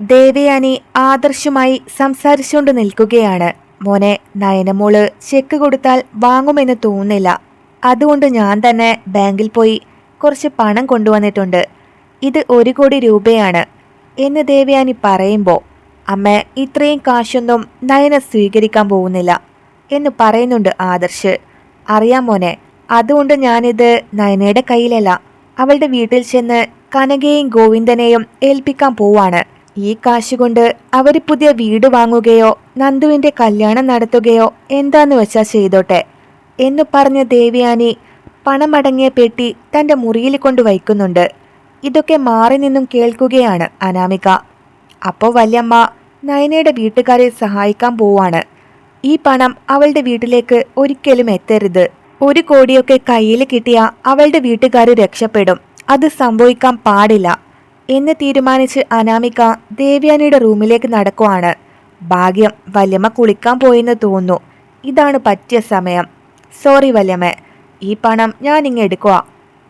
ദേവയാനി ആദർശുമായി സംസാരിച്ചുകൊണ്ട് നിൽക്കുകയാണ്. മോനെ നയനമോൾ ചെക്ക് കൊടുത്താൽ വാങ്ങുമെന്ന് തോന്നുന്നില്ല. അതുകൊണ്ട് ഞാൻ തന്നെ ബാങ്കിൽ പോയി കുറച്ച് പണം കൊണ്ടുവന്നിട്ടുണ്ട്. ഇത് ഒരു കോടി രൂപയാണ് എന്ന് ദേവയാനി പറയുമ്പോൾ അമ്മ ഇത്രയും കാശൊന്നും നയന സ്വീകരിക്കാൻ പോകുന്നില്ല എന്ന് പറയുന്നുണ്ട് ആദർശ്. അറിയാം മോനെ അതുകൊണ്ട് ഞാനിത് നയനയുടെ കയ്യിലല്ല അവളുടെ വീട്ടിൽ ചെന്ന് കനകയെയും ഗോവിന്ദനെയും ഏൽപ്പിക്കാൻ പോവാണ്. ഈ കാശ് കൊണ്ട് അവർ പുതിയ വീട് വാങ്ങുകയോ നന്ദുവിന്റെ കല്യാണം നടത്തുകയോ എന്താന്ന് വെച്ചാ ചെയ്തോട്ടെ എന്ന് പറഞ്ഞ ദേവിയാനി പണമടങ്ങിയ പെട്ടി തന്റെ മുറിയിൽ കൊണ്ട് വയ്ക്കുന്നുണ്ട്. ഇതൊക്കെ മാറി നിന്നും കേൾക്കുകയാണ് അനാമിക. അപ്പോൾ വല്യമ്മ നയനയുടെ വീട്ടുകാരെ സഹായിക്കാൻ പോവാണ്. ഈ പണം അവളുടെ വീട്ടിലേക്ക് ഒരിക്കലും എത്തരുത്. ഒരു കോടിയൊക്കെ കയ്യിൽ കിട്ടിയ അവളുടെ വീട്ടുകാർ രക്ഷപ്പെടും. അത് സംഭവിക്കാൻ പാടില്ല. എന്ന് തീരുമാനിച്ച് അനാമിക ദേവ്യാനിയുടെ റൂമിലേക്ക് നടക്കുവാണ്. ഭാഗ്യം വല്യമ്മ കുളിക്കാൻ പോയെന്ന് തോന്നുന്നു. ഇതാണ് പറ്റിയ സമയം. സോറി വല്യമ്മ ഈ പണം ഞാൻ ഇങ്ങ് എടുക്കുക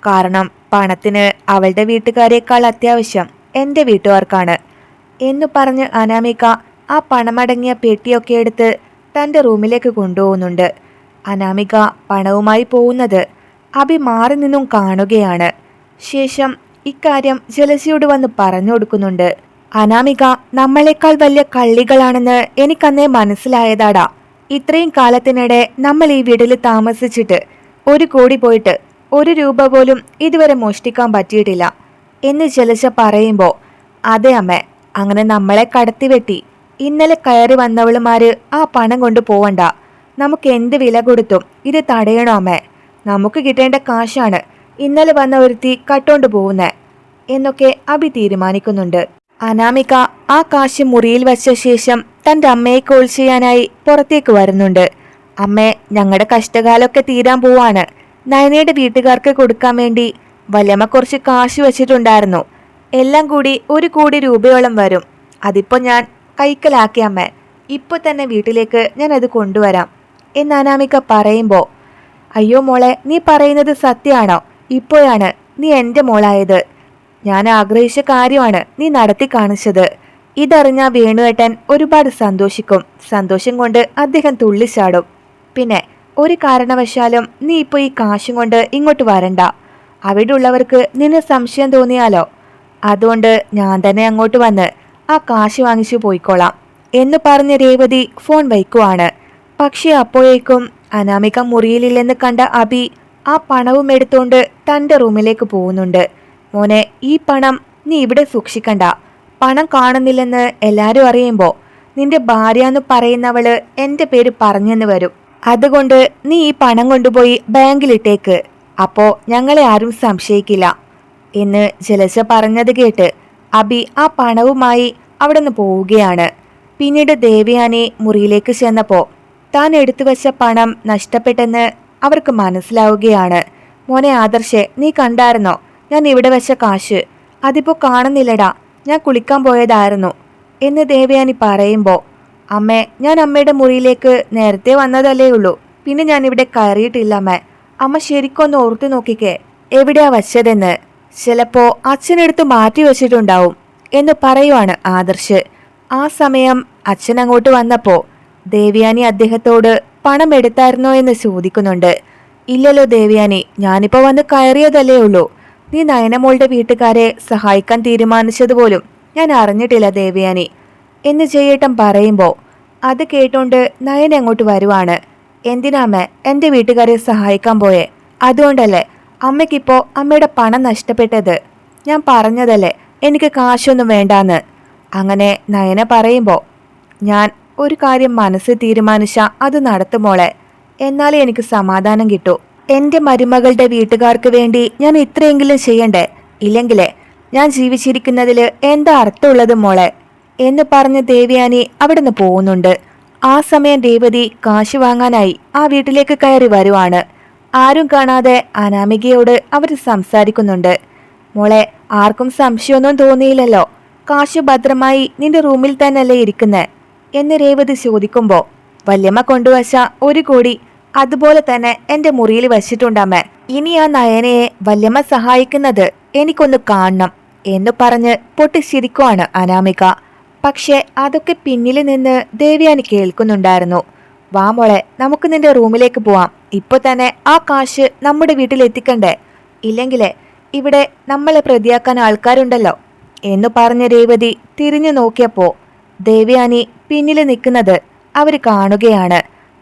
കാരണം പണത്തിന് അവളുടെ വീട്ടുകാരേക്കാൾ അത്യാവശ്യം എന്റെ വീട്ടുകാർക്കാണ്. എന്നു പറഞ്ഞ് അനാമിക ആ പണമടങ്ങിയ പെട്ടിയൊക്കെ എടുത്ത് തന്റെ റൂമിലേക്ക് കൊണ്ടുപോകുന്നുണ്ട്. അനാമിക പണവുമായി പോകുന്നത് അഭി മാറി നിന്നും കാണുകയാണ്. ശേഷം ഇക്കാര്യം ജലസിയോട് വന്ന് പറഞ്ഞു കൊടുക്കുന്നുണ്ട്. അനാമിക നമ്മളെക്കാൾ വലിയ കള്ളികളാണെന്ന് എനിക്കന്നേ മനസ്സിലായതാടാ. ഇത്രയും കാലത്തിനിടെ നമ്മൾ ഈ വീട്ടിൽ താമസിച്ചിട്ട് ഒരു കോടി പോയിട്ട് ഒരു രൂപ പോലും ഇതുവരെ മോഷ്ടിക്കാൻ പറ്റിയിട്ടില്ല. എന്ന് ജലജ പറയുമ്പോൾ അതെ അമ്മ അങ്ങനെ നമ്മളെ കടത്തിവെട്ടി ഇന്നലെ കയറി വന്നവളുമാര് ആ പണം കൊണ്ട് പോവണ്ട. നമുക്ക് എന്ത് വില കൊടുത്തും ഇത് തടയണോ അമ്മേ? നമുക്ക് കിട്ടേണ്ട കാശാണ്. ഇന്നലെ വന്ന ഒരുത്തി കട്ടോണ്ട് പോകുന്നേ എന്നൊക്കെ അഭി തീരുമാനിക്കുന്നുണ്ട്. അനാമിക ആ കാശ് മുറിയിൽ വച്ച ശേഷം തന്റെ അമ്മയെ കോൾ ചെയ്യാനായി പുറത്തേക്ക് വരുന്നുണ്ട്. അമ്മേ ഞങ്ങളുടെ കഷ്ടകാലമൊക്കെ തീരാൻ പോവാണ്. നയനയുടെ വീട്ടുകാർക്ക് കൊടുക്കാൻ വേണ്ടി വല്യമ്മ കുറച്ച് കാശ് വെച്ചിട്ടുണ്ടായിരുന്നു. എല്ലാം കൂടി ഒരു കോടി രൂപയോളം വരും. അതിപ്പോ ഞാൻ കൈക്കലാക്കി അമ്മ. ഇപ്പൊ തന്നെ വീട്ടിലേക്ക് ഞാൻ അത് കൊണ്ടുവരാം. എന്ന് അനാമിക പറയുമ്പോൾ അയ്യോ മോളെ നീ പറയുന്നത് സത്യമാണോ ഇപ്പോഴാണ് നീ എന്റെ മോളായത്. ഞാൻ ആഗ്രഹിച്ച കാര്യമാണ് നീ നടത്തി കാണിച്ചത്. ഇതറിഞ്ഞ വേണുവേട്ടൻ ഒരുപാട് സന്തോഷിക്കും. സന്തോഷം കൊണ്ട് അദ്ദേഹം തുള്ളിച്ചാടും. പിന്നെ ഒരു കാരണവശാലും നീ ഇപ്പോൾ ഈ കാശും കൊണ്ട് ഇങ്ങോട്ട് വരണ്ട. അവിടെ ഉള്ളവർക്ക് നിന്നെ സംശയം തോന്നിയാലോ? അതുകൊണ്ട് ഞാൻ തന്നെ അങ്ങോട്ട് വന്ന് ആ കാശ് വാങ്ങിച്ചു പോയിക്കോളാം എന്ന് പറഞ്ഞ രേവതി ഫോൺ വയ്ക്കുവാണ്. പക്ഷേ അപ്പോഴേക്കും അനാമിക മുറിയിലില്ലെന്ന് കണ്ട അബി ആ പണവും എടുത്തുകൊണ്ട് തന്റെ റൂമിലേക്ക് പോകുന്നുണ്ട്. മോനെ ഈ പണം നീ ഇവിടെ സൂക്ഷിക്കണ്ട. പണം കാണുന്നില്ലെന്ന് എല്ലാവരും അറിയുമ്പോൾ നിന്റെ ഭാര്യ എന്ന് പറയുന്നവൾ എന്റെ പേര് പറഞ്ഞെന്ന് വരും. അതുകൊണ്ട് നീ ഈ പണം കൊണ്ടുപോയി ബാങ്കിലിട്ടേക്ക്. അപ്പോ ഞങ്ങളെ ആരും സംശയിക്കില്ല. എന്ന് ജലജ പറഞ്ഞത് കേട്ട് അബി ആ പണവുമായി അവിടെ നിന്ന് പോവുകയാണ്. പിന്നീട് ദേവയാനി മുറിയിലേക്ക് ചെന്നപ്പോൾ താൻ എടുത്തു വച്ച പണം നഷ്ടപ്പെട്ടെന്ന് അവർക്ക് മനസ്സിലാവുകയാണ്. മോനെ ആദർശേ നീ കണ്ടായിരുന്നോ? ഞാൻ ഇവിടെ വെച്ച കാശ്. അതിപ്പോ കാണുന്നില്ലടാ. ഞാൻ കുളിക്കാൻ പോയതായിരുന്നു. എന്ന് ദേവയാനി പറയുമ്പോൾ അമ്മേ ഞാൻ അമ്മയുടെ മുറിയിലേക്ക് നേരത്തെ വന്നതല്ലേ ഉള്ളൂ. പിന്നെ ഞാൻ ഇവിടെ കയറിയിട്ടില്ല അമ്മ. അമ്മ ശരിക്കൊന്ന് ഓർത്തു നോക്കിക്കേ. എവിടെയാ വച്ചതെന്ന്? ചിലപ്പോ അച്ഛനെടുത്ത് മാറ്റി വെച്ചിട്ടുണ്ടാവും എന്ന് പറയുവാണ് ആദർശ്. ആ സമയം അച്ഛൻ അങ്ങോട്ട് വന്നപ്പോ ദേവയാനി അദ്ദേഹത്തോട് പണം എടുത്തായിരുന്നോ എന്ന് ചോദിക്കുന്നുണ്ട്. ഇല്ലല്ലോ ദേവയാനി ഞാനിപ്പോ വന്ന് കയറിയതല്ലേ ഉള്ളൂ. നീ നയനമോളുടെ വീട്ടുകാരെ സഹായിക്കാൻ തീരുമാനിച്ചതുപോലും ഞാൻ അറിഞ്ഞിട്ടില്ല ദേവയാനി. എന്ന് ജയേട്ടൻ പറയുമ്പോൾ അത് കേട്ടോണ്ട് നയൻ അങ്ങോട്ട് വരുവാണ്. എന്തിനാമ്മ എന്റെ വീട്ടുകാരെ സഹായിക്കാൻ പോയേ? അതുകൊണ്ടല്ലേ അമ്മയ്ക്കിപ്പോ അമ്മയുടെ പണം നഷ്ടപ്പെട്ടത്. ഞാൻ പറഞ്ഞതല്ലേ എനിക്ക് കാശൊന്നും വേണ്ടാന്ന്. അങ്ങനെ നയന പറയുമ്പോൾ ഞാൻ ഒരു കാര്യം മനസ്സ് തീരുമാനിച്ച അത് നടത്തുമോളെ എന്നാലേ എനിക്ക് സമാധാനം കിട്ടൂ. എന്റെ മരുമകളുടെ വീട്ടുകാർക്ക് വേണ്ടി ഞാൻ ഇത്രയെങ്കിലും ചെയ്യണ്ടേ? ഇല്ലെങ്കിലേ ഞാൻ ജീവിച്ചിരിക്കുന്നതിൽ എന്താ അർത്ഥമുള്ളത് മോളെ? എന്ന് പറഞ്ഞ് ദേവയാനി അവിടുന്ന് പോകുന്നുണ്ട്. ആ സമയം രേവതി കാശ് വാങ്ങാനായി ആ വീട്ടിലേക്ക് കയറി വരുവാണ്. ആരും കാണാതെ അനാമികയോട് അവർ സംസാരിക്കുന്നുണ്ട്. മോളെ ആർക്കും സംശയമൊന്നും തോന്നിയില്ലല്ലോ. കാശ് ഭദ്രമായി നിന്റെ റൂമിൽ തന്നെയല്ലേ ഇരിക്കുന്നേ? എന്ന് രേവതി ചോദിക്കുമ്പോൾ വല്യമ്മ കൊണ്ടുവച്ച ഒരു കോടി അതുപോലെ തന്നെ എന്റെ മുറിയിൽ വച്ചിട്ടുണ്ടമ്മേ. ഇനി ആ നയനയെ വല്യമ്മ സഹായിക്കുന്നത് എനിക്കൊന്ന് കാണണം എന്ന് പറഞ്ഞ് പൊട്ടിച്ചിരിക്കുവാണ് അനാമിക. പക്ഷെ അതൊക്കെ പിന്നിൽ നിന്ന് ദേവയാനി കേൾക്കുന്നുണ്ടായിരുന്നു. വാ മോളെ നമുക്ക് നിന്റെ റൂമിലേക്ക് പോവാം. ഇപ്പൊ തന്നെ ആ കാശ് നമ്മുടെ വീട്ടിൽ എത്തിക്കണ്ടേ? ഇല്ലെങ്കിലേ ഇവിടെ നമ്മളെ പ്രതിയാക്കാൻ ആൾക്കാരുണ്ടല്ലോ എന്ന് പറഞ്ഞ രേവതി തിരിഞ്ഞു നോക്കിയപ്പോ ദേവയാനി പിന്നിൽ നിൽക്കുന്നത് അവർ കാണുകയാണ്.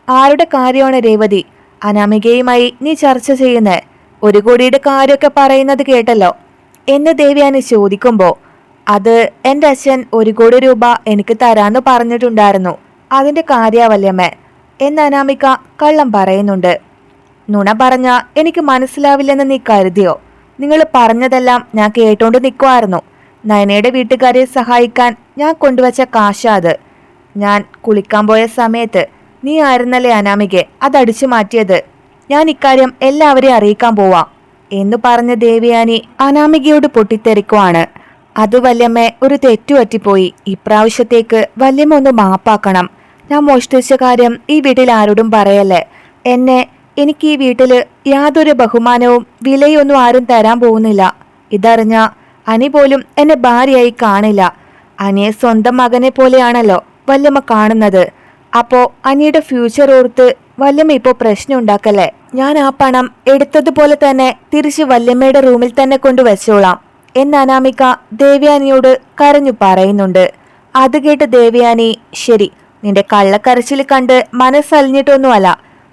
ആരുടെ കാര്യമാണ് രേവതി? അനാമികയുമായി നീ ചർച്ച ചെയ്യുന്നത് ഒരു കോടിയുടെ കാര്യമൊക്കെ പറയുന്നത് കേട്ടല്ലോ. എന്ന് ദേവയാനി ചോദിക്കുമ്പോൾ അത് എന്റെ അച്ഛൻ ഒരു കോടി രൂപ എനിക്ക് തരാന്ന് പറഞ്ഞിട്ടുണ്ടായിരുന്നു. അതിന്റെ കാര്യാവല്യമേ എന്ന് അനാമിക കള്ളം പറയുന്നുണ്ട്. നുണ പറഞ്ഞ എനിക്ക് മനസ്സിലാവില്ലെന്ന് നീ കരുതിയോ? നിങ്ങൾ പറഞ്ഞതെല്ലാം ഞാൻ കേട്ടോണ്ട് നിൽക്കുമായിരുന്നു നയനയുടെ വീട്ടുകാരെ സഹായിക്കാൻ ഞാൻ കൊണ്ടുവച്ച കാശാ അത്. ഞാൻ കുളിക്കാൻ പോയ സമയത്ത് നീ ആയിരുന്നല്ലേ അനാമികെ? അതടിച്ചു മാറ്റിയത്. ഞാൻ ഇക്കാര്യം എല്ലാവരെയും അറിയിക്കാൻ പോവാം എന്ന് പറഞ്ഞ ദേവിയാനി അനാമികയോട് പൊട്ടിത്തെറിക്കുവാണ്. അത് വല്യമ്മ ഒരു തെറ്റു പറ്റിപ്പോയി. ഇപ്രാവശ്യത്തേക്ക് വല്യമ്മ ഒന്ന് മാപ്പാക്കണം. ഞാൻ മോഷ്ടിച്ച കാര്യം ഈ വീട്ടിൽ ആരോടും പറയല്ലേ? എന്നെ എനിക്ക് ഈ വീട്ടിൽ യാതൊരു ബഹുമാനവും വിലയൊന്നും ആരും തരാൻ പോകുന്നില്ല. ഇതറിഞ്ഞ അനി പോലും എന്നെ ഭാര്യയായി കാണില്ല. അനിയെ സ്വന്തം മകനെ പോലെയാണല്ലോ വല്യമ്മ കാണുന്നത്. അപ്പോ അനിയുടെ ഫ്യൂച്ചർ ഓർത്ത് വല്യമ്മ ഇപ്പോ പ്രശ്നം ഉണ്ടാക്കല്ലേ? ഞാൻ ആ പണം എടുത്തതുപോലെ തന്നെ തിരിച്ച് വല്യമ്മയുടെ റൂമിൽ തന്നെ കൊണ്ടു വെച്ചോളാം എന്ന് അനാമിക ദേവ്യാനിയോട് കരഞ്ഞു പറയുന്നുണ്ട്. അത് കേട്ട് ദേവ്യാനി ശരി നിന്റെ കള്ളക്കരച്ചിൽ കണ്ട് മനസ്സലിഞ്ഞിട്ടൊന്നുമല്ല.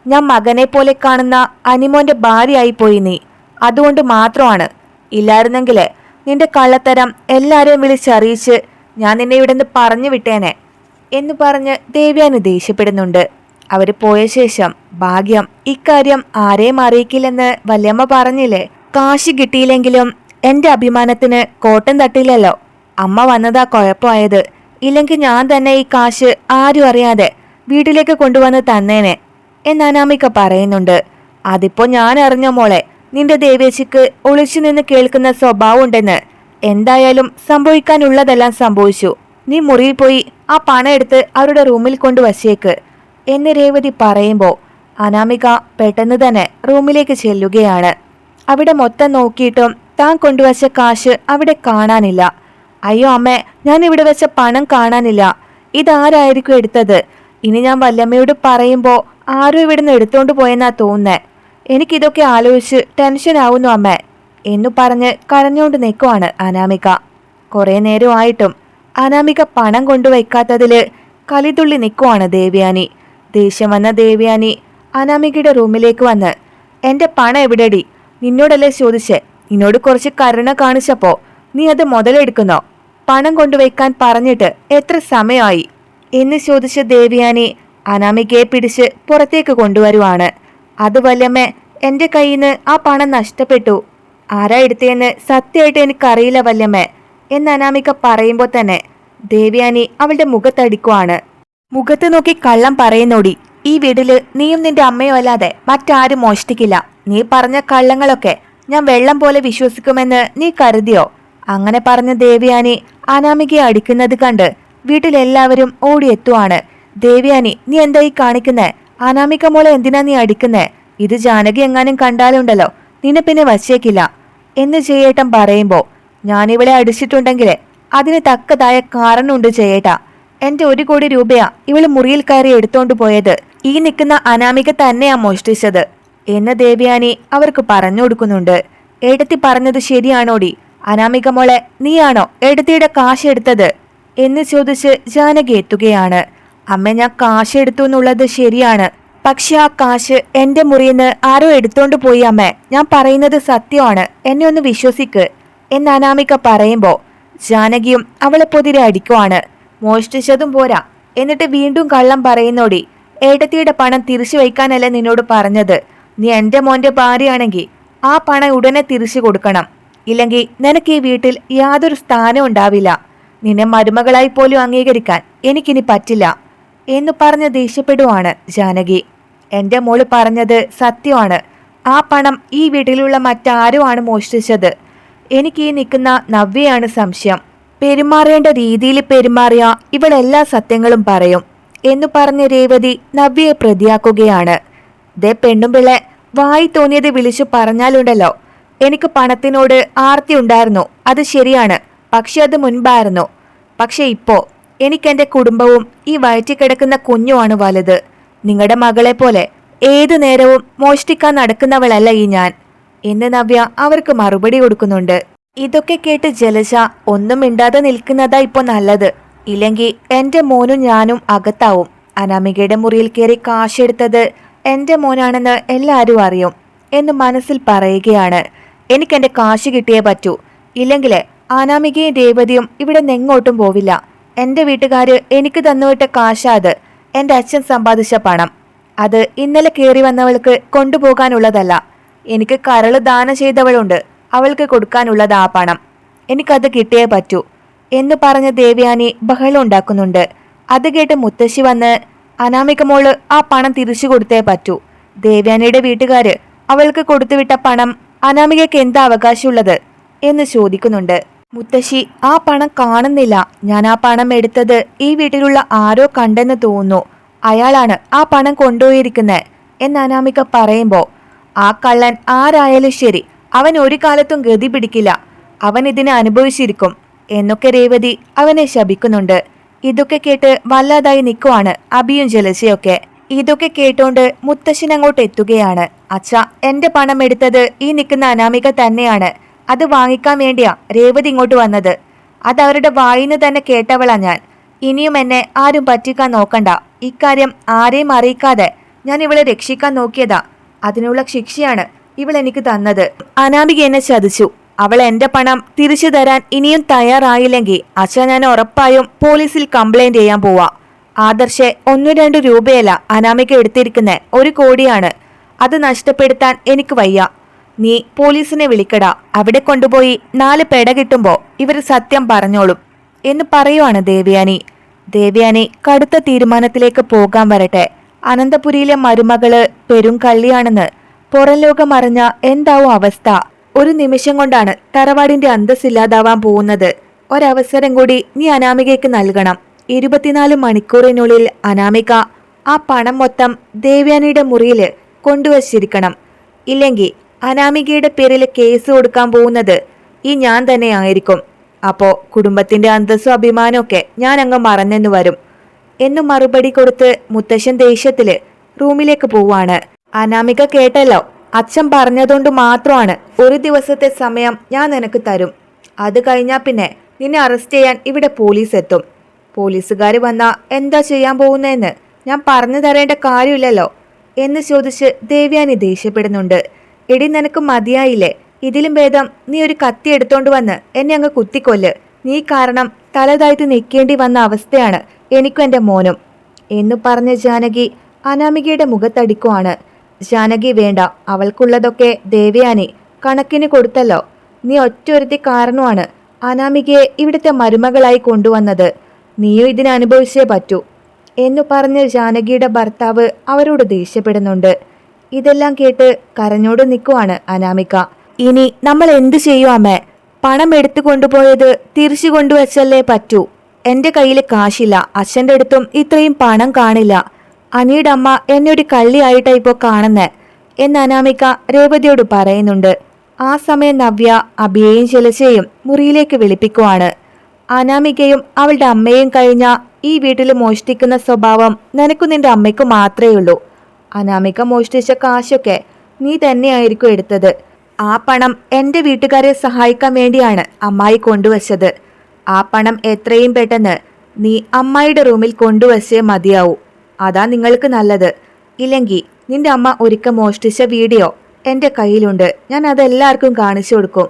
ഞാൻ മകനെ പോലെ കാണുന്ന അനിമോന്റെ ഭാര്യയായി പോയി നീ. അതുകൊണ്ട് മാത്രമാണ്. ഇല്ലായിരുന്നെങ്കിലേ നിന്റെ കള്ളത്തരം എല്ലാരെയും വിളിച്ചറിയിച്ച് ഞാൻ നിന്നെ ഇവിടെ നിന്ന് പറഞ്ഞു വിട്ടേനെ എന്ന് പറഞ്ഞ് ദേവ്യാന് ദേഷ്യപ്പെടുന്നുണ്ട്. അവർ പോയ ശേഷം ഭാഗ്യം ഇക്കാര്യം ആരെയും അറിയിക്കില്ലെന്ന് വല്യമ്മ പറഞ്ഞില്ലേ? കാശ് കിട്ടിയില്ലെങ്കിലും എന്റെ അഭിമാനത്തിന് കോട്ടം തട്ടില്ലല്ലോ. അമ്മ വന്നതാ കുഴപ്പമായത്. ഇല്ലെങ്കിൽ ഞാൻ തന്നെ ഈ കാശ് ആരും അറിയാതെ വീട്ടിലേക്ക് കൊണ്ടുവന്ന് തന്നേനെ എന്ന് അനാമിക പറയുന്നുണ്ട്. അതിപ്പോ ഞാൻ അറിഞ്ഞ മോളെ? നിന്റെ ദേവേശിക്ക് ഒളിച്ചു നിന്ന് കേൾക്കുന്ന സ്വഭാവം ഉണ്ടെന്ന് എന്തായാലും സംഭവിക്കാനുള്ളതെല്ലാം സംഭവിച്ചു. നീ മുറിയിൽ പോയി ആ പണം എടുത്ത് അവരുടെ റൂമിൽ കൊണ്ടു വശേക്ക്. എന്ന് രേവതി പറയുമ്പോൾ അനാമിക പെട്ടെന്ന് തന്നെ റൂമിലേക്ക് ചെല്ലുകയാണ്. അവിടെ മൊത്തം നോക്കിയിട്ടും താൻ കൊണ്ടുവച്ച കാശ് അവിടെ കാണാനില്ല. അയ്യോ അമ്മേ ഞാൻ ഇവിടെ വെച്ച പണം കാണാനില്ല. ഇതാരായിരിക്കും എടുത്തത്? ഇനി ഞാൻ വല്ലമ്മയോട് പറയുമ്പോൾ ആരും ഇവിടുന്ന് എടുത്തോണ്ട് പോയെന്നാ തോന്നുന്നേ. എനിക്കിതൊക്കെ ആലോചിച്ച് ടെൻഷൻ ആവുന്നു അമ്മേ എന്നു പറഞ്ഞ് കരഞ്ഞുകൊണ്ട് നിൽക്കുവാണ് അനാമിക. കുറേ നേരമായിട്ടും അനാമിക പണം കൊണ്ടുവയ്ക്കാത്തതിൽ കലിതുള്ളി നിൽക്കുവാണ് ദേവ്യാനി. ദേഷ്യം വന്ന ദേവ്യാനി അനാമികയുടെ റൂമിലേക്ക് വന്ന് എന്റെ പണം എവിടെടി? നിന്നോടല്ലേ ചോദിച്ച്? നിന്നോട് കുറച്ച് കരുണ കാണിച്ചപ്പോ നീ അത് മുതലെടുക്കുന്നോ? പണം കൊണ്ടുവയ്ക്കാൻ പറഞ്ഞിട്ട് എത്ര സമയമായി? എന്ന് ചോദിച്ച ദേവ്യാനി അനാമികയെ പിടിച്ച് പുറത്തേക്ക് കൊണ്ടുവരുവാണ്. അത് വല്ലമ്മേ എന്റെ കയ്യിൽ നിന്ന് ആ പണം നഷ്ടപ്പെട്ടു. ആരാ എടുത്തതെന്ന് സത്യമായിട്ട് എനിക്കറിയില്ല വല്ലമ്മേ എന്ന് അനാമിക പറയുമ്പോൾ തന്നെ ദേവ്യാനി അവളുടെ മുഖത്തടിക്കുവാണ്. മുഖത്ത് നോക്കി കള്ളം പറയുന്നോടി ഈ വീട്ടിൽ നീയും നിന്റെ അമ്മയോ അല്ലാതെ മറ്റാരും മോഷ്ടിക്കില്ല. നീ പറഞ്ഞ കള്ളങ്ങളൊക്കെ ഞാൻ വെള്ളം പോലെ വിശ്വസിക്കുമെന്ന് നീ കരുതിയോ? അങ്ങനെ പറഞ്ഞ ദേവ്യാനി അനാമികയെ അടിക്കുന്നത് കണ്ട് വീട്ടിലെല്ലാവരും ഓടിയെത്തുവാണ്. ദേവ്യാനി നീ എന്തായി കാണിക്കുന്നേ? അനാമിക മോളെ എന്തിനാ നീ അടിക്കുന്നേ? ഇത് ജാനകി എങ്ങാനും കണ്ടാലുണ്ടല്ലോ. നിന്നെ പിന്നെ വച്ചേക്കില്ല എന്ന് ജയേട്ടൻ പറയുമ്പോ ഞാനിവിടെ അടിച്ചിട്ടുണ്ടെങ്കിൽ അതിന് തക്കതായ കാരണമുണ്ട് ജയേട്ട. എന്റെ ഒരു കോടി രൂപയാ ഇവൾ മുറിയിൽ കയറി എടുത്തോണ്ട് പോയത്. ഈ നിൽക്കുന്ന അനാമിക തന്നെയാ മോഷ്ടിച്ചത്. എന്ന് ദേവയാനി അവർക്ക് പറഞ്ഞു കൊടുക്കുന്നുണ്ട്. എടത്തി പറഞ്ഞത് ശരിയാണോടി? അനാമിക മോളെ നീയാണോ എടത്തിയുടെ കാശ് എടുത്തത്? എന്ന് ചോദിച്ച് ജാനകി എത്തുകയാണ്. അമ്മ ഞാൻ കാശ് എടുത്തു എന്നുള്ളത് ശരിയാണ്. പക്ഷെ ആ കാശ് എന്റെ മുറിയിന്ന് ആരോ എടുത്തോണ്ട് പോയി അമ്മ. ഞാൻ പറയുന്നത് സത്യമാണ്. എന്നെ ഒന്ന് വിശ്വസിക്ക്. എന്ന് അനാമിക പറയുമ്പോ ജാനകിയും അവളെ പൊതിരെ അടിക്കുവാണ്. മോഷ്ടിച്ചതും പോരാ. എന്നിട്ട് വീണ്ടും കള്ളം പറയുന്നോടി ഏട്ടത്തിയുടെ പണം തിരിച്ചു വയ്ക്കാനല്ല നിന്നോട് പറഞ്ഞത്? നീ എന്റെ മോന്റെ ഭാര്യയാണെങ്കിൽ ആ പണം ഉടനെ തിരിച്ചു കൊടുക്കണം. ഇല്ലെങ്കിൽ നിനക്ക് ഈ വീട്ടിൽ യാതൊരു സ്ഥാനം ഉണ്ടാവില്ല. നിന്നെ മരുമകളായി പോലും അംഗീകരിക്കാൻ എനിക്കിനി പറ്റില്ല. എന്ന് പറഞ്ഞ് ദേഷ്യപ്പെടുവാണ് ജാനകി. എന്റെ മോൾ പറഞ്ഞത് സത്യമാണ്. ആ പണം ഈ വീട്ടിലുള്ള മറ്റാരുമാണ് മോഷ്ടിച്ചത്? എനിക്ക് ഈ നിൽക്കുന്ന നവ്യയാണ് സംശയം. പെരുമാറേണ്ട രീതിയിൽ പെരുമാറിയ ഇവളെല്ലാ സത്യങ്ങളും പറയും എന്നു പറഞ്ഞ രേവതി നവ്യയെ പ്രതിയാക്കുകയാണ്. ദേ പെണ്ണുമ്പിള്ളെ വായി തോന്നിയത് വിളിച്ചു പറഞ്ഞാലുണ്ടല്ലോ. എനിക്ക് പണത്തിനോട് ആർത്തി ഉണ്ടായിരുന്നു. അത് ശരിയാണ്. പക്ഷെ അത് മുൻപായിരുന്നു. പക്ഷെ ഇപ്പോ എനിക്കെന്റെ കുടുംബവും ഈ വയറ്റിൽ കിടക്കുന്ന കുഞ്ഞുമാണ് വലുത്. നിങ്ങളുടെ മകളെ പോലെ ഏതു നേരവും മോഷ്ടിക്കാൻ നടക്കുന്നവളല്ല ഈ ഞാൻ. എന്ന് നവ്യ അവർക്ക് മറുപടി കൊടുക്കുന്നുണ്ട്. ഇതൊക്കെ കേട്ട് ജലജ ഒന്നും മിണ്ടാതെ നിൽക്കുന്നതാ ഇപ്പൊ നല്ലത്. ഇല്ലെങ്കിൽ എന്റെ മോനും ഞാനും അകത്താവും. അനാമികയുടെ മുറിയിൽ കയറി കാശെടുത്തത് എന്റെ മോനാണെന്ന് എല്ലാവരും അറിയും എന്ന് മനസ്സിൽ പറയുകയാണ്. എനിക്കെന്റെ കാശ് കിട്ടിയേ പറ്റൂ. ഇല്ലെങ്കിൽ അനാമികയും രേവതിയും ഇവിടെ നിന്നെങ്ങോട്ടും പോവില്ല. എന്റെ വീട്ടുകാർ എനിക്ക് തന്നുവിട്ട കാശാ അത്. എന്റെ അച്ഛൻ സമ്പാദിച്ച പണം. അത് ഇന്നലെ കയറി വന്നവൾക്ക് കൊണ്ടുപോകാനുള്ളതല്ല. എനിക്ക് കരൾ ദാനം ചെയ്തവളുണ്ട്. അവൾക്ക് കൊടുക്കാനുള്ളത് ആ പണം. എനിക്കത് കിട്ടിയേ പറ്റൂ. എന്ന് പറഞ്ഞ ദേവയാനി ബഹളം ഉണ്ടാക്കുന്നുണ്ട്. അത് കേട്ട് മുത്തശ്ശി വന്ന് അനാമിക മോൾ ആ പണം തിരിച്ചു കൊടുത്തേ പറ്റൂ. ദേവയാനിയുടെ വീട്ടുകാര് അവൾക്ക് കൊടുത്തുവിട്ട പണം അനാമികയ്ക്ക് എന്താ അവകാശമുള്ളത്? എന്ന് ചോദിക്കുന്നുണ്ട്. മുത്തശ്ശി ആ പണം കാണുന്നില്ല. ഞാൻ ആ പണം എടുത്തത് ഈ വീട്ടിലുള്ള ആരോ കണ്ടെന്ന് തോന്നുന്നു. അയാളാണ് ആ പണം കൊണ്ടുപോയിരിക്കുന്നത് എന്ന് അനാമിക പറയുമ്പോൾ ആ കള്ളൻ ആരായാലും ശരി അവൻ ഒരു കാലത്തും ഗതി പിടിക്കില്ല. അവൻ ഇതിനെ അനുഭവിച്ചിരിക്കും എന്നൊക്കെ രേവതി അവനെ ശപിക്കുന്നുണ്ട്. ഇതൊക്കെ കേട്ട് വല്ലാതായി നിൽക്കുവാണ് അബിയും ജലസയൊക്കെ ഇതൊക്കെ കേട്ടോണ്ട് മുത്തശ്ശിനങ്ങോട്ട് എത്തുകയാണ്. അച്ഛ എന്റെ പണം എടുത്തത് ഈ നിൽക്കുന്ന അനാമിക തന്നെയാണ്. അത് വാങ്ങിക്കാൻ വേണ്ടിയാ രേവതി ഇങ്ങോട്ട് വന്നത്. അത് അവരുടെ വായിന്ന് തന്നെ കേട്ടവളാ ഞാൻ. ഇനിയും എന്നെ ആരും പറ്റിക്കാൻ നോക്കണ്ട. ഇക്കാര്യം ആരെയും അറിയിക്കാതെ ഞാൻ ഇവളെ രക്ഷിക്കാൻ നോക്കിയതാ. അതിനുള്ള ശിക്ഷയാണ് ഇവൾ എനിക്ക് തന്നത്. അനാമിക എന്നെ ചതിച്ചു. അവൾ എന്റെ പണം തിരിച്ചു തരാൻ ഇനിയും തയ്യാറായില്ലെങ്കിൽ അച്ഛ ഞാൻ ഉറപ്പായും പോലീസിൽ കംപ്ലൈന്റ് ചെയ്യാൻ പോവാ. ആദർശെ ഒന്നു രണ്ട് രൂപയല്ല അനാമിക എടുത്തിരിക്കുന്ന. ഒരു കോടിയാണ്. അത് നഷ്ടപ്പെടുത്താൻ എനിക്ക് വയ്യ. നീ പോലീസിനെ വിളിക്കടാ. അവിടെ കൊണ്ടുപോയി നാല് പേട കിട്ടുമ്പോ ഇവർ സത്യം പറഞ്ഞോളും. എന്ന് പറയുവാണ് ദേവയാനി. ദേവയാനി കടുത്ത തീരുമാനത്തിലേക്ക് പോകാൻ വരട്ടെ. അനന്തപുരിയിലെ മരുമകൾ പെരും കള്ളിയാണെന്ന് പുറം ലോകം അറിഞ്ഞ എന്താവും അവസ്ഥ. ഒരു നിമിഷം കൊണ്ടാണ് തറവാടിന്റെ അന്തസ്സില്ലാതാവാൻ പോകുന്നത്. ഒരവസരം കൂടി നീ അനാമികയ്ക്ക് നൽകണം. ഇരുപത്തിനാല് മണിക്കൂറിനുള്ളിൽ അനാമിക ആ പണം മൊത്തം ദേവ്യാനിയുടെ മുറിയിൽ കൊണ്ടുവച്ചിരിക്കണം. ഇല്ലെങ്കിൽ അനാമികയുടെ പേരിൽ കേസ് കൊടുക്കാൻ പോകുന്നത് ഈ ഞാൻ തന്നെ ആയിരിക്കും. അപ്പോ കുടുംബത്തിന്റെ അന്തസ്സും അഭിമാനമൊക്കെ ഞാൻ അങ്ങ് മറന്നെന്ന് വരും. എന്നു മറുപടി കൊടുത്ത് മുത്തശ്ശൻ ദേഷ്യത്തിൽ റൂമിലേക്ക് പോവാണ് അനാമിക കേട്ടല്ലോ അച്ഛൻ പറഞ്ഞതുകൊണ്ട് മാത്രമാണ് ഒരു ദിവസത്തെ സമയം ഞാൻ നിനക്ക് തരും. അത് കഴിഞ്ഞാൽ പിന്നെ നിന്നെ അറസ്റ്റ് ചെയ്യാൻ ഇവിടെ പോലീസ് എത്തും. പോലീസുകാർ വന്നാ എന്താ ചെയ്യാൻ പോകുന്നതെന്ന് ഞാൻ പറഞ്ഞു തരേണ്ട കാര്യമില്ലല്ലോ എന്ന് ചോദിച്ച് ദേവ്യാനി ദേഷ്യപ്പെടുന്നുണ്ട്. എടി നിനക്ക് മതിയായില്ലേ? ഇതിലും ഭേദം നീ ഒരു കത്തി എടുത്തോണ്ട് വന്ന് എന്നെ അങ്ങ് കുത്തിക്കൊല്ല്. നീ കാരണം തലതാഴ്ത്തി നിൽക്കേണ്ടി വന്ന അവസ്ഥയാണ് എനിക്കും എന്റെ മോനും. എന്ന് പറഞ്ഞ ജാനകി അനാമികയുടെ മുഖത്തടിക്കുവാണ്. ജാനകി വേണ്ട അവൾക്കുള്ളതൊക്കെ ദേവയാനി കണക്കിന് കൊടുത്തല്ലോ. നീ ഒറ്റൊരുത്തി കാരണമാണ് അനാമികയെ ഇവിടുത്തെ മരുമകളായി കൊണ്ടുവന്നത്. നീയും ഇതിനനുഭവിച്ചേ പറ്റൂ. എന്നു പറഞ്ഞ് ജാനകിയുടെ ഭർത്താവ് അവരോട് ദേഷ്യപ്പെടുന്നുണ്ട്. ഇതെല്ലാം കേട്ട് കരഞ്ഞോട് നിൽക്കുവാണ് അനാമിക. ഇനി നമ്മൾ എന്തു ചെയ്യും അമ്മേ? പണം എടുത്തു കൊണ്ടുപോയത് തിരിച്ചു കൊണ്ടുവച്ചല്ലേ പറ്റൂ. എന്റെ കയ്യിൽ കാശില്ല. അച്ഛന്റെ അടുത്തും ഇത്രയും പണം കാണില്ല. അനിയുടെ അമ്മ എന്നെ ഒരു കള്ളിയായിട്ടാ ഇപ്പോൾ കാണുന്നേ എന്ന് അനാമിക രേവതിയോട് പറയുന്നുണ്ട്. ആ സമയം നവ്യ അഭിയെയും ചെലച്ചയും മുറിയിലേക്ക് വിളിപ്പിക്കുവാണ്. അനാമികയും അവളുടെ അമ്മയും കഴിഞ്ഞ ഈ വീട്ടിൽ മോഷ്ടിക്കുന്ന സ്വഭാവം നിനക്കും നിന്റെ അമ്മയ്ക്കും മാത്രമേ ഉള്ളൂ. അനാമിക മോഷ്ടിച്ച കാശൊക്കെ നീ തന്നെയായിരിക്കും എടുത്തത്. ആ പണം എന്റെ വീട്ടുകാരെ സഹായിക്കാൻ വേണ്ടിയാണ് അമ്മായി കൊണ്ടുവച്ചത്. ആ പണം എത്രയും പെട്ടെന്ന് നീ അമ്മായിയുടെ റൂമിൽ കൊണ്ടുവച്ചേ മതിയാവൂ. അതാ നിങ്ങൾക്ക് നല്ലത്. ഇല്ലെങ്കിൽ നിന്റെ അമ്മ ഒരിക്കൽ മോഷ്ടിച്ച വീഡിയോ എന്റെ കയ്യിലുണ്ട്. ഞാൻ അതെല്ലാവർക്കും കാണിച്ചു കൊടുക്കും.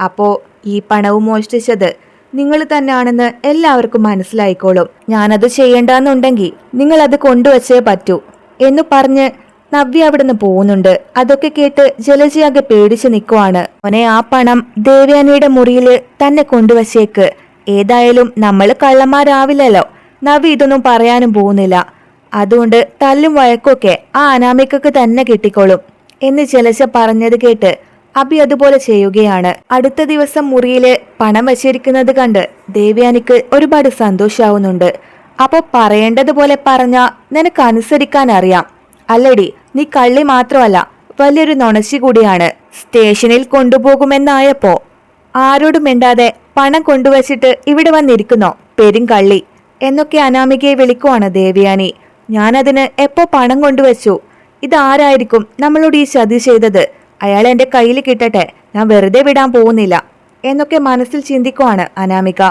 അപ്പോൾ ഈ പണവും മോഷ്ടിച്ചത് നിങ്ങൾ തന്നെയാണെന്ന് എല്ലാവർക്കും മനസ്സിലായിക്കോളും. ഞാനത് ചെയ്യേണ്ടെന്നുണ്ടെങ്കിൽ നിങ്ങൾ അത് കൊണ്ടുവച്ചേ പറ്റൂ. എന്ന് പറഞ്ഞ് നവ്യ അവിടുന്ന് പോകുന്നുണ്ട്. അതൊക്കെ കേട്ട് ജലജയാകെ പേടിച്ചു നിൽക്കുവാണ് അവനെ ആ പണം ദേവയാനിയുടെ മുറിയിൽ തന്നെ കൊണ്ടുവച്ചേക്ക്. ഏതായാലും നമ്മൾ കള്ളന്മാരാവില്ലല്ലോ. നവ്യ ഇതൊന്നും പറയാനും പോകുന്നില്ല. അതുകൊണ്ട് തല്ലും വഴക്കൊക്കെ ആ അനാമികക്ക് തന്നെ കിട്ടിക്കോളും എന്ന് ജലജ പറഞ്ഞത് കേട്ട് അബി അതുപോലെ ചെയ്യുകയാണ്. അടുത്ത ദിവസം മുറിയിൽ പണം വച്ചിരിക്കുന്നത് കണ്ട് ദേവയാനിക്ക് ഒരുപാട് സന്തോഷാവുന്നുണ്ട്. അപ്പൊ പറയേണ്ടതുപോലെ പറഞ്ഞ നിനക്ക് അനുസരിക്കാൻ അറിയാം. അല്ലടി നീ കള്ളി മാത്രമല്ല വലിയൊരു നൊണശി കൂടിയാണ്. സ്റ്റേഷനിൽ കൊണ്ടുപോകുമെന്നായപ്പോ. ആരോടും മിണ്ടാതെ പണം കൊണ്ടുവച്ചിട്ട് ഇവിടെ വന്നിരിക്കുന്നോ പെരും കള്ളി? എന്നൊക്കെ അനാമികയെ വിളിക്കുവാണ് ദേവയാനി. ഞാനതിന് എപ്പോ പണം കൊണ്ടുവച്ചു? ഇതാരായിരിക്കും നമ്മളോട് ഈ ചതി ചെയ്തത്? അയാൾ എന്റെ കയ്യിൽ കിട്ടട്ടെ ഞാൻ വെറുതെ വിടാൻ പോകുന്നില്ല. എന്നൊക്കെ മനസ്സിൽ ചിന്തിക്കുവാണ് അനാമിക.